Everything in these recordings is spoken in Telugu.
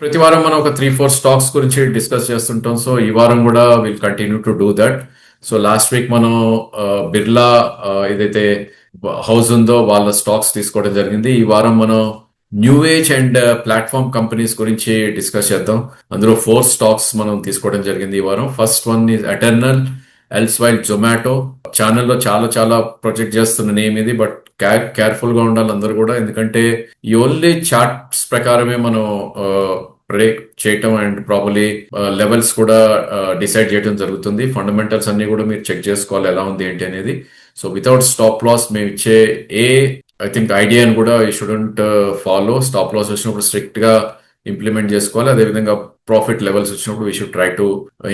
ప్రతి వారం మనం ఒక త్రీ ఫోర్ స్టాక్స్ గురించి డిస్కస్ చేస్తుంటాం. సో ఈ వారం కూడా will continue to do that so last week మనం బిర్లా ఏదైతే హౌస్ ఉందో వాళ్ళ స్టాక్స్ తీసుకోవడం జరిగింది. ఈ వారం మనం new age and platform companies గురించి డిస్కస్ చేద్దాం. అందులో ఫోర్ స్టాక్స్ మనం తీసుకోవడం జరిగింది ఈ వారం. First one is Eternal erstwhile Zomato ఛానల్లో చాలా చాలా ప్రొజెక్ట్ చేస్తున్న నేమ్ ఇది బట్ కేర్ఫుల్గా ఉండాలి అందరూ కూడా. ఎందుకంటే ఈ ఓన్లీ చార్ట్స్ ప్రకారమే మనం బ్రేక్ చేయటం అండ్ ప్రాపర్లీ లెవెల్స్ కూడా uh, డిసైడ్ చేయడం జరుగుతుంది. ఫండమెంటల్స్ అన్ని కూడా మీరు చెక్ చేసుకోవాలి ఎలా ఉంది ఏంటి అనేది. సో వితౌట్ స్టాప్ లాస్ మేము ఇచ్చే ఏ ఐ థింక్ ఐడియాని కూడా ఈ షుడెంట్ ఫాలో స్టాప్ లాస్ వచ్చినప్పుడు స్ట్రిక్ట్గా ఇంప్లిమెంట్ చేసుకోవాలి. అదేవిధంగా ప్రాఫిట్ లెవెల్స్ వచ్చినప్పుడు we should try to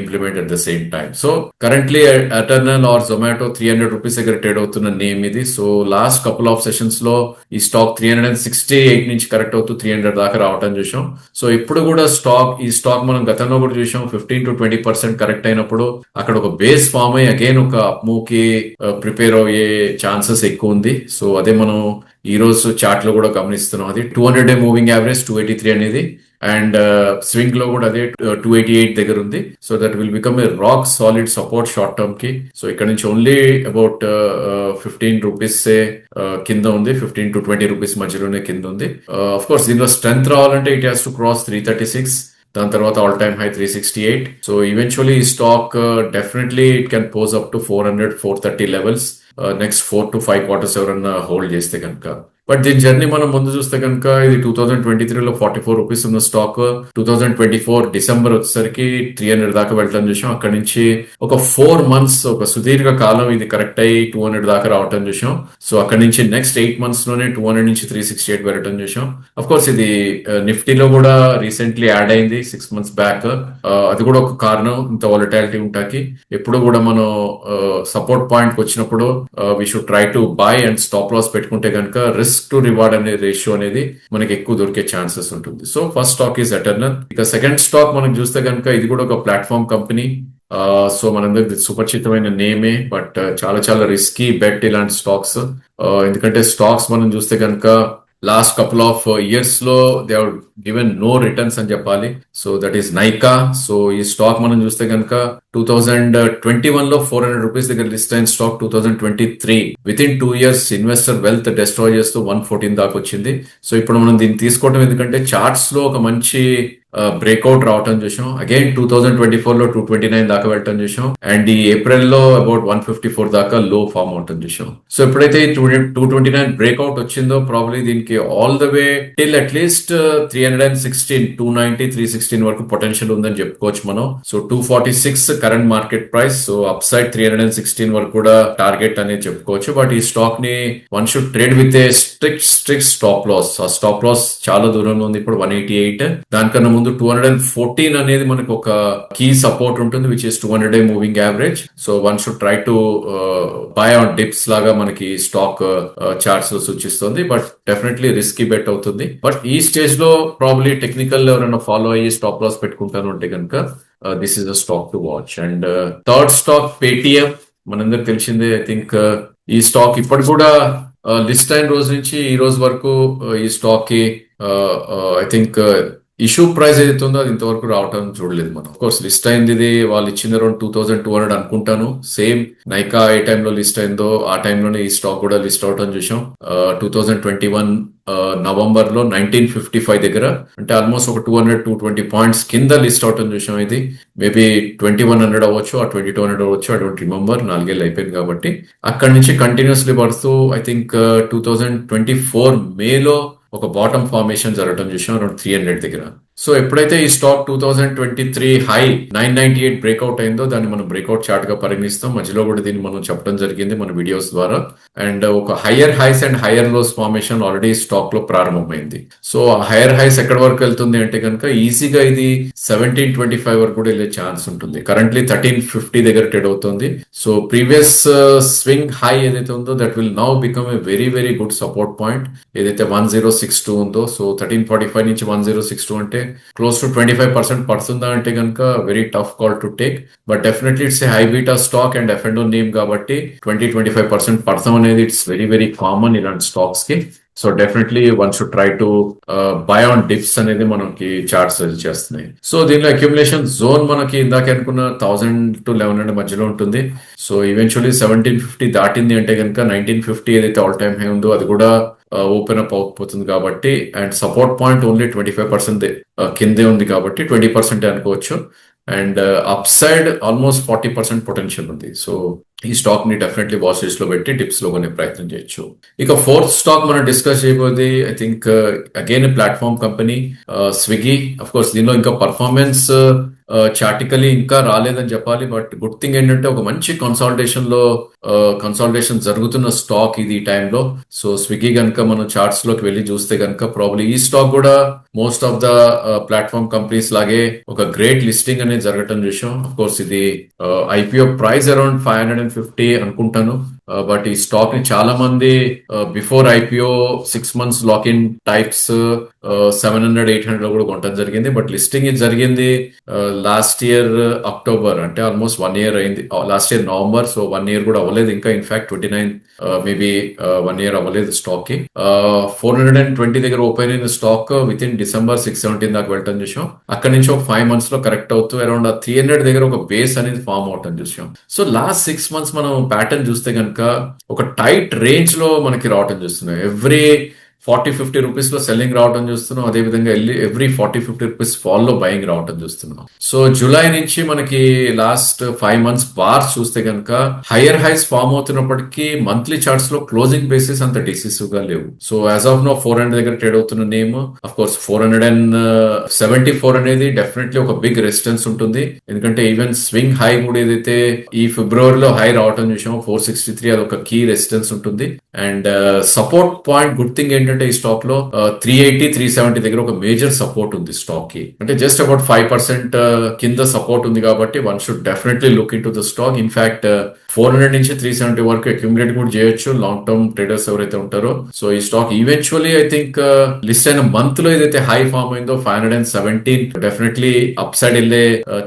implement at the same time so currently Eternal or Zomato three hundred rupees దగ్గర ట్రేడ్ అవుతున్న నేమ్ ఇది. సో లాస్ట్ కపుల్ ఆఫ్ సెషన్స్లో ఈ stock three hundred and sixty eight నుంచి కరెక్ట్ అవుతూ త్రీ హండ్రెడ్ దాకా రావటం చూసాం సో ఇప్పుడు కూడా స్టాక్ ఈ స్టాక్ మనం గతంలో కూడా చూసాం fifteen to twenty percent correct అయినప్పుడు అక్కడ ఒక బేస్ ఫామ్ అయ్యి అగైన్ ఒక మూకి ప్రిపేర్ uh, అయ్యే ఛాన్సెస్ ఎక్కువ ఉంది. సో అదే మనం ఈ రోజు చార్ట్లో కూడా గమనిస్తున్నాం. అది two hundred day moving average two eighty three అనేది అండ్ స్వింగ్లో కూడా అదే టూ ఎయిటీ ఎయిట్ దగ్గర ఉంది. So that will become a rock solid support short టర్మ్కి so ఇక్కడ నుంచి ఓన్లీ అబౌట్ ఫిఫ్టీన్ రూపీస్ కింద ఉంది. ఫిఫ్టీన్ టు ట్వంటీ రూపీస్ మధ్యలోనే కింద ఉంది. అఫ్ కోర్స్ దీనిలో స్ట్రెంత్ రావాలంటే it has to cross three thirty six దాని తర్వాత all time high three sixty eight so eventually ఈ stock definitely it can pose up to four hundred four thirty levels next four to five quarters ఎవరన్నా హోల్డ్ చేస్తే కనుక. బట్ దీని జర్నీ మనం ముందు చూస్తే కనుక ఇది టూ థౌసండ్ ట్వంటీ త్రీలో ఫార్టీ ఫోర్ రూపీస్ ఉన్న stock two thousand twenty four December వచ్చేసరికి త్రీ హండ్రెడ్ దాకా వెళ్ళటం చూసాం అక్కడ నుంచి ఒక ఫోర్ మంత్స్ ఒక సుదీర్ఘ కాలం ఇది కరెక్ట్ అయ్యి టూ హండ్రెడ్ దాకా రావటం చూసాం సో అక్కడ నుంచి నెక్స్ట్ ఎయిట్ మంత్స్లోనే టూ హండ్రెడ్ నుంచి త్రీ సిక్స్టీ ఎయిట్ వెళ్ళటం చూసాం అఫ్ కోర్స్ ఇది uh, నిఫ్టీలో కూడా రీసెంట్లీ యాడ్ అయింది సిక్స్ మంత్స్ బ్యాక్ అది కూడా ఒక కారణం. ఇంత వాలటాలిటీ ఉంటాకి ఎప్పుడు కూడా మనం uh, సపోర్ట్ పాయింట్ వచ్చినప్పుడు we should try to buy and stop loss పెట్టుకుంటే కనుక రిస్క్ టు రివార్డ్ అనే రేషియో అనేది మనకి ఎక్కువ దొరికే ఛాన్సెస్ ఉంటుంది. So first stock is Eternal ఇక సెకండ్ స్టాక్ మనం చూస్తే కనుక ఇది కూడా ఒక ప్లాట్ఫామ్ కంపెనీ సో మనందరికి సుపరిచితమైన నేమే బట్ చాలా చాలా రిస్కీ బెట్ ఇలాంటి స్టాక్స్ ఎందుకంటే స్టాక్స్ మనం చూస్తే కనుక లాస్ట్ కపుల్ ఆఫ్ ఇయర్స్లో they are given no returns అని చెప్పాలి. So that is Nykaa so ఈ స్టాక్ మనం చూస్తే కనుక టూ థౌజండ్ ట్వంటీ వన్లో ఫోర్ హండ్రెడ్ రూపీస్ దగ్గర లిస్ట్ అయిన stock two thousand twenty three within two years investor wealth destroy చేస్తూ వన్ ఫోర్టీన్ దాకా వచ్చింది. సో ఇప్పుడు మనం దీన్ని తీసుకోవడం ఎందుకంటే చార్ట్స్లో ఒక మంచి బ్రేక్అవుట్ రావటం చూసాం అగైన్ టూ థౌసండ్ ట్వంటీ ఫోర్లో టూ ట్వంటీ నైన్ దాకా వెళ్ళటం చూసాం అండ్ ఈ ఏప్రిల్లో అబౌట్ వన్ ఫిఫ్టీ ఫోర్ దాకా లో ఫామ్ అవటం చూసాం సో ఎప్పుడైతే టూ ట్వంటీ నైన్ బ్రేక్అవుట్ వచ్చిందో ప్రాబ్లీ దీనికి all the way till at least three hundred and sixteen two ninety three sixteen వరకు పొటెన్షియల్ ఉందని చెప్పుకోవచ్చు మనం. So two forty six current market price so upside three hundred and sixteen వరకు కూడా టార్గెట్ అనేది చెప్పుకోవచ్చు. బట్ ఈ స్టాక్ని one should trade with a strict strict stop loss ఆ స్టాప్ లాస్ చాలా దూరంలో ఉంది. ఇప్పుడు వన్ ఎయిటీ ఎయిట్ దానికన్నా ముందు టూ హండ్రెడ్ అండ్ ఫోర్టీన్ అనేది మనకు ఒక కీ సపోర్ట్ ఉంటుంది which is two hundred day moving average so one should try to buy on dips లాగా మనకి స్టాక్ చార్ట్స్ uh, లో సూచిస్తుంది. బట్ డెఫినెట్లీ రిస్కీ బెట్ అవుతుంది. బట్ ఈ స్టేజ్లో ప్రాబ్లీ టెక్నికల్ ఎవరైనా ఫాలో అయ్యి స్టాప్ లాస్ పెట్టుకుంటాను అంటే కనుక this is a stock to watch and third stock Paytm మనందరికి తెలిసిందే ఐ థింక్ uh, ఈ స్టాక్ ఇప్పటి కూడా uh, లిస్ట్ అయిన రోజు నుంచి ఈ రోజు వరకు ఈ స్టాక్కి ఐ థింక్ ఇష్యూ ప్రైస్ ఏదైతే ఉందో అది ఇంతవరకు రావటం చూడలేదు మనం. కోర్స్ లిస్ట్ అయింది ఇది వాళ్ళు ఇచ్చింది around two thousand two hundred అనుకుంటాను. సేమ్ నైకా ఏ టైంలో లిస్ట్ అయిందో ఆ టైంలోనే ఈ స్టాక్ కూడా లిస్ట్ అవటం చూసాం టూ థౌసండ్ ట్వంటీ వన్ నవంబర్లో నైన్టీన్ ఫిఫ్టీ ఫైవ్ దగ్గర అంటే ఆల్మోస్ట్ ఒక two hundred two twenty points కింద లిస్ట్ అవటం చూసాం ఇది. మేబీ ట్వంటీ వన్ హండ్రెడ్ అవ్వచ్చు ఆ ట్వంటీ టూ హండ్రెడ్ అవ్వచ్చు ఐ డోంట్ రిమెంబర్ నాలుగేళ్ళు అయిపోయింది కాబట్టి. అక్కడి నుంచి కంటిన్యూస్లీ పడుతూ I think two thousand twenty four మేలో ఒక బాటమ్ ఫార్మేషన్ జరగడం చూసాం అరౌండ్ త్రీ హండ్రెడ్ దగ్గర. సో ఎప్పుడైతే ఈ stock two thousand twenty three high nine ninety eight breakout అయిందో దాన్ని మనం బ్రేక్అవుట్ చార్ట్గా పరిగణిస్తాం. మధ్యలో కూడా దీన్ని మనం చెప్పడం జరిగింది మన వీడియోస్ ద్వారా. అండ్ ఒక higher highs and higher lows formation already స్టాక్లో ప్రారంభమైంది. సో ఆ హైయర్ హైస్ ఎక్కడి వరకు వెళ్తుంది అంటే కనుక ఈజీగా ఇది సెవెంటీన్ ట్వంటీ ఫైవ్ వరకు కూడా వెళ్ళే ఛాన్స్ ఉంటుంది. కరెంట్లీ థర్టీన్ ఫిఫ్టీ దగ్గర ట్రేడ్ అవుతుంది. So previous uh, swing high ఏదైతే ఉందో that will now become a very very good support point ఏదైతే వన్ జీరో సిక్స్ టూ ఉందో సో థర్టీన్ ఫార్టీ ఫైవ్ నుంచి వన్ జీరో సిక్స్ టూ అంటే close to twenty five percent పడుతుందా అంటే కనుక very tough call to take but definitely it's a high beta stock and F and name కాబట్టి ట్వంటీ ట్వంటీ ఫైవ్ పర్సెంట్ పడతాం అనేది ఇట్స్ వెరీ వెరీ కామన్ ఇలాంటి స్టాక్స్కి. So definitely one should try to buy on dips అనేది మనకి చార్ట్ సజెస్ట్ చేస్తున్నాయి. సో దీనిలో అక్యుములేషన్ జోన్ మనకి ఇందాక అనుకున్న థౌసండ్ టు లెవెన్ హండ్రెడ్ మధ్యలో ఉంటుంది. సో ఈవెన్చువల్లీ సెవెంటీన్ ఫిఫ్టీ దాటింది అంటే కనుక నైన్టీన్ ఫిఫ్టీ ఏదైతే ఆల్ టైమ్ హై ఉందో అది కూడా uh, ఓపెన్ అప్ అవుతుంది కాబట్టి and support point only twenty five percent కిందే ఉంది కాబట్టి ట్వంటీ పర్సెంట్ అనుకోవచ్చు. And upside almost forty percent potential ఉంది. సో ఈ స్టాక్ని డెఫినెట్లీ వాచ్ లిస్ట్లో పెట్టి డిప్స్లో కొనే ప్రయత్నం చేయొచ్చు. ఇక ఫోర్త్ స్టాక్ మనం discuss చేయబోది I think again platform company Swiggy of course దీనిలో ఇంకా పర్ఫార్మెన్స్ చాటికలీ uh, ఇంకా రాలేదని చెప్పాలి. బట్ గుడ్ థింగ్ ఏంటంటే ఒక మంచి కన్సాలిడేషన్లో uh, కన్సాలిడేషన్ జరుగుతున్న స్టాక్ ఇది ఈ టైంలో సో స్విగ్గీ కనుక మనం చార్ట్స్లోకి వెళ్ళి చూస్తే కనుక ప్రాబ్లీ ఈ స్టాక్ కూడా most of the platform companies లాగే ఒక గ్రేట్ లిస్టింగ్ అనేది జరగటం చూసాం అఫ్ కోర్స్ ఇది IPO price around five hundred and fifty అనుకుంటాను. బట్ ఈ స్టాక్ని చాలా మంది before IPO six months lock in types seven hundred eight హండ్రెడ్లో కూడా కొనడం జరిగింది. బట్ లిస్టింగ్ ఇది జరిగింది లాస్ట్ ఇయర్ అక్టోబర్ అంటే ఆల్మోస్ట్ వన్ ఇయర్ అయింది. Last year November so one year కూడా అవ్వలేదు. ఇంకా in fact twenty nine maybe one year అవ్వలేదు స్టాక్కి. ఫోర్ హండ్రెడ్ అండ్ ట్వంటీ దగ్గర ఓపెన్ అయిన stock within December six seventeen దాకా వెళ్ళటం చూసాం. అక్కడ నుంచి ఒక ఫైవ్ మంత్స్లో కరెక్ట్ అవుతూ అరౌండ్ ఆ త్రీ హండ్రెడ్ దగ్గర ఒక బేస్ అనేది ఫామ్ అవటం చూసాం. సో లాస్ట్ సిక్స్ మంత్స్ మనం ప్యాటర్న్ చూస్తే కనుక ఒక టైట్ రేంజ్లో మనకి రావటం చూస్తున్నాం. ఎవ్రీ ఫార్టీ ఫిఫ్టీ రూపీస్లో సెల్లింగ్ రావడం చూస్తున్నాం. అదే విధంగా వెళ్ళి ఎవ్రీ ఫార్టీ ఫిఫ్టీ రూపీస్ ఫాల్లో బయింగ్ రావడం చూస్తున్నాం. సో జూలై నుంచి మనకి లాస్ట్ ఫైవ్ మంత్స్ బార్స్ చూస్తే కనుక హైయర్ హైస్ ఫామ్ అవుతున్నప్పటికీ మంత్లీ చార్ట్స్లో క్లోజింగ్ బేసిస్ అంత డిసిసివ్గా లేవు. So as of no four hundred దగ్గర ట్రేడ్ అవుతున్న name of course four hundred and seventy four అనేది డెఫినెట్లీ ఒక బిగ్ రెసిస్టెన్స్ ఉంటుంది. ఎందుకంటే ఈవెన్ స్వింగ్ హై కూడా ఏదైతే ఈ ఫిబ్రవరిలో హై రావటం చూసామో ఫోర్ సిక్స్టీ త్రీ అది ఒక కీ రెసిస్టెన్స్ ఉంటుంది. And support point good thing ఏంటంటే ఈ స్టాక్లో త్రీ ఎయిటీ త్రీ సెవెంటీ దగ్గర ఒక మేజర్ సపోర్ట్ ఉంది స్టాక్కి. అంటే జస్ట్ అబౌట్ ఫైవ్ పర్సెంట్ కింద సపోర్ట్ ఉంది కాబట్టి one should definitely look in to the stock in fact four hundred నుంచి త్రీ సెవెంటీ వరకు అక్యుమిలేట్ కూడా చేయొచ్చు. లాంగ్ టర్మ్ ట్రేడర్స్ ఎవరైతే ఉంటారో. సో ఈ stock eventually I think list అయిన మంత్లో ఏదైతే హై ఫామ్ అయిందో five hundred and seventeen definitely upside వెళ్ళే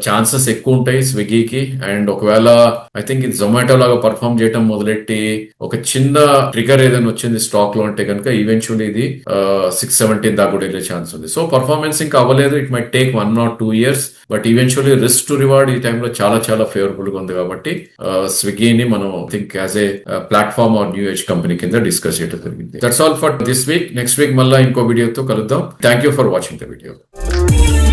ఛాన్సెస్ ఎక్కువ ఉంటాయి స్విగ్గీకి అండ్ ఒకవేళ ఐ థింక్ ఇది జొమాటో లాగా పర్ఫామ్ చేయడం మొదలెట్టి ఒక చిన్న ట్రిగర్ ఏదైనా వచ్చింది స్టాక్లో అంటే కనుక ఉండి ఇది సిక్స్ సెవెంటీన్ దాకా కూడా వెళ్ళే ఛాన్స్ ఉంది. సో పర్ఫార్మెన్స్ ఇంకా అవ్వలేదు. It my take one not two years but eventually risk to reward ఈ టైంలో చాలా చాలా ఫేవరబుల్గా ఉంది కాబట్టి స్విగ్గీని మనం think as a platform or new age company కింద డిస్కస్ చేయడం జరిగింది. That's all for this week next week మళ్ళీ ఇంకో వీడియోతో కలుద్దాం. Thank you for watching the video